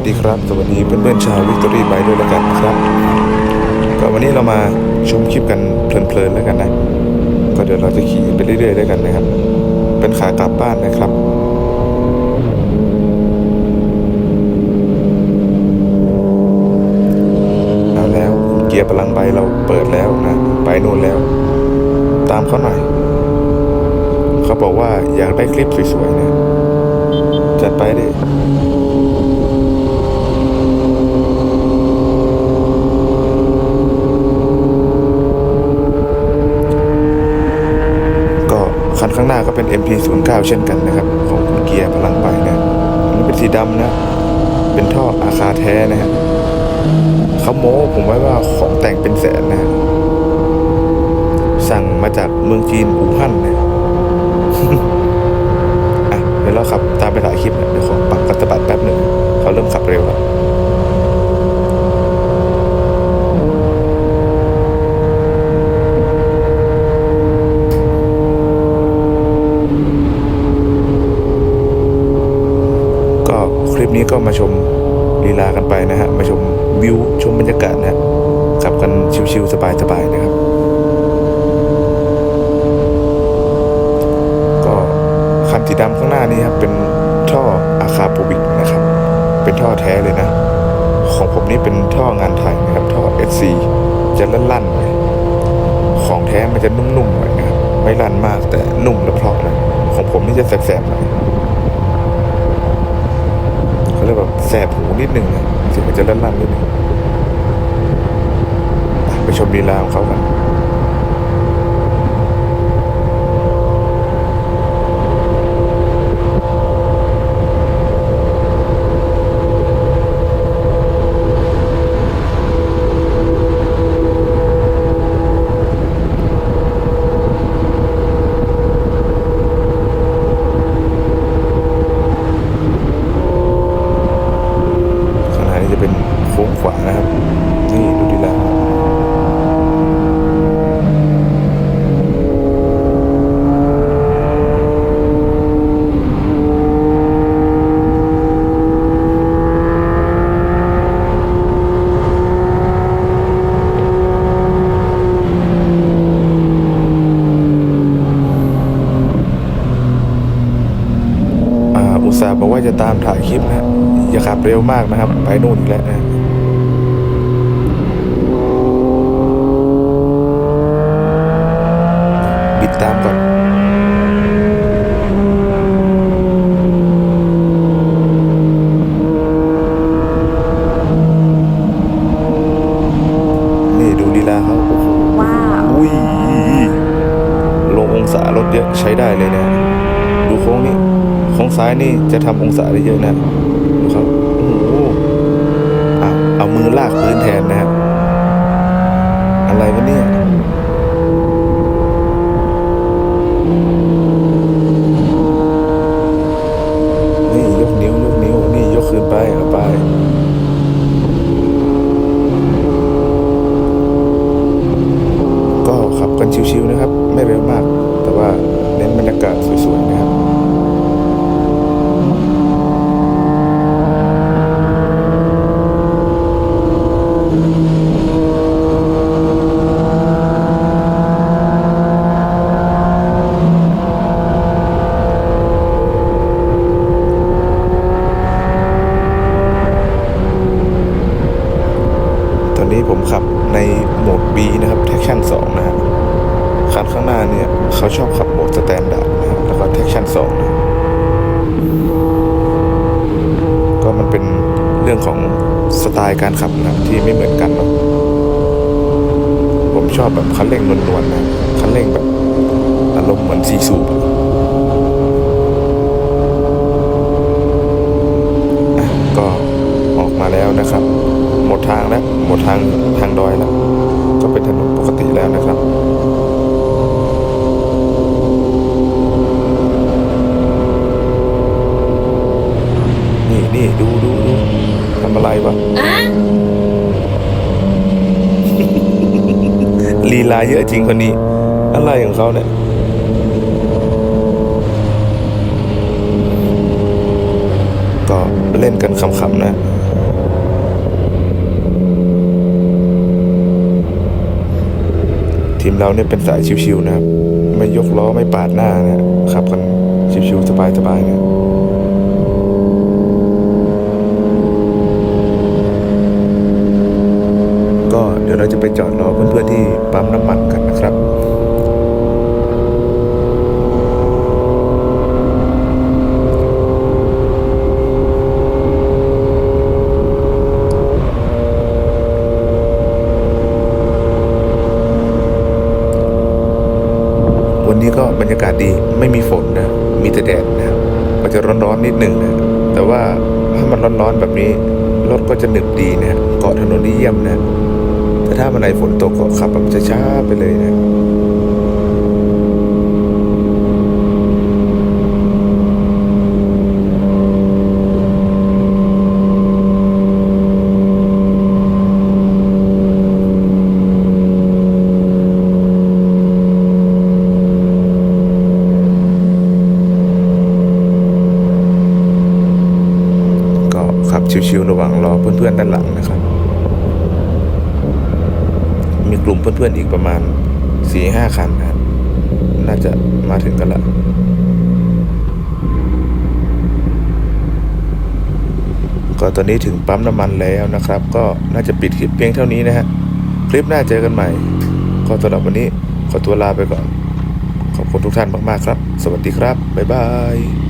สดีครับ สวัสดีเพื่อนๆชาววิกตอรี่ไบด้วยแล้วกันนะครับ ก็วันนี้เรามาชมคลิปกันเพลินๆแล้วกันนะ ก็เดี๋ยวเราจะขี่ไปเรื่อยๆด้วยกันนะครับ เป็นขากลับบ้านนะครับเอาแล้วเกียร์พลังใบเราเปิดแล้วนะ ไปนู่นแล้ว ตามเขาหน่อย เขาบอกว่าอยากได้คลิปสวยๆนะจัดไปดิ ก็คันข้างหน้าก็เป็น MP09 เช่นกันนะครับ ของคุณเกียร์พลังใบนะอันนี้เป็นสีดำนะ เป็นท่ออาคาแท้นะฮะเขาโม้ผมไว้ว่าของแต่งเป็นแสนนะฮะสั่งมาจากเมืองจีนอู่ฮั่นนะอะ เดี๋ยวเราขับตามไปถ่ายคลิปนะเดี๋ยวขอปรับกัตบัตแป๊บหนึ่งเขาเริ่มขับเร็วแล้วก็คลิปนี้ก็มาชมลีลากันไปนะฮะ มาชมวิวชมบรรยากาศนะฮะขับกันชิวๆสบายๆนะครับ ก็คันสีดำ ข้างหน้านี้ครับเป็นท่ออาคาโปบิกนะครับ เป็นท่อแท้เลยนะ ของผมนี่เป็นท่องานไทยนะครับ ท่อ SC จะลั่นๆหน่อยของแท้มันจะนุ่มๆหน่อยนะครับ ไม่ลั่นมากแต่นุ่มและเพราะนะของผมนี่จะแสบๆหน่อยเขาเรียกแบบแสบหูนิดนึงนะเสียงมันจะลั่นๆนิดนึงไปไปชมลีลาของเขากัน ข้างหน้านี้จะเป็นโค้งขวานะครับ นี่ดูดีแล้วอ่า อุตส่าห์บอกว่าจะตามถ่ายคลิปนะอย่าขับเร็วมากนะครับ ไปนู่นอีกแล้วนะบิดตามก่อนนี่ดูลีลาเขาโอ้โหว้าวอุ้ยลงองศาลดเยอะใช้ได้เลยนะ ดูโค้งนี้ โค้งซ้ายนี่จะทำองศาได้เยอะนะดูครับโอ้โหอะเอามือลากพื้นแทนนะฮะอะไรวะเนี่ยนี่ยกนิ้วยกนิ้วนี่ยกคืนไปเอาไปก็ขับกันชิวๆนะครับ ไม่เร็วมาก แต่ว่าเน้นบรรยากาศสวยๆนะครับ ตอนนี้ผมขับในโหมด B นะครับ traction 2 นะฮะคันข้างหน้า เขาชอบขับโหมดสแตนะครับแล้วก็ traction 2นะก็มันเป็นเรื่องของสไตล์การขับนะที่ไม่เหมือนกันนะผมชอบแบบคันเร่งนวลๆนะคันเร่งแบบอารมณ์เหมือนซีซูก็ออกมาแล้วนะครับ หมดทางแล้วหมดทางทางดอยแล้ว ก็เป็นถนนปกติแล้วนะครับี่ดูดูดูทำอะไรวะลีลาเยอะจริงคนนี้ อะไรของเขาเนี่ยก็เล่นกันขำๆนะทีมเราเนี่ยเป็นสายชิวๆนะไม่ยกล้อไม่ปาดหน้านะขับกันชิวๆสบายๆนะ ดี๋ยวเราจะไปจอดรอเพื่อนๆที่ปั๊มน้ำมันกันนะครับวันนี้ก็บรรยากาศดีไม่มีฝนนะ มีแต่แดดนะครับก็จะร้อนๆนิดหนึ่งนะ แต่ว่าถ้ามันร้อนๆแบบนี้ รถก็จะหนึบดีนะเกาะถนนนี่เยี่ยมนะ แต่ถ้ามันไหนฝนตกก็ขับแบบช้าๆไปเลยนะก็ขับชิวๆระหว่างรอเพื่อนๆด้านหลังนะครับ มีกลุ่มเพื่อนๆอีกประมาณสี่ห้าคันนะครับน่าจะมาถึงกันละก็ตอนนี้ถึงปั๊มน้ำมันแล้วนะครับ ก็น่าจะปิดคลิปเพียงเท่านี้นะฮะ คลิปหน้าเจอกันใหม่ ก็สำหรับวันนี้ขอตัวลาไปก่อน ขอบคุณทุกท่านมากๆครับ สวัสดีครับ บ๊ายบาย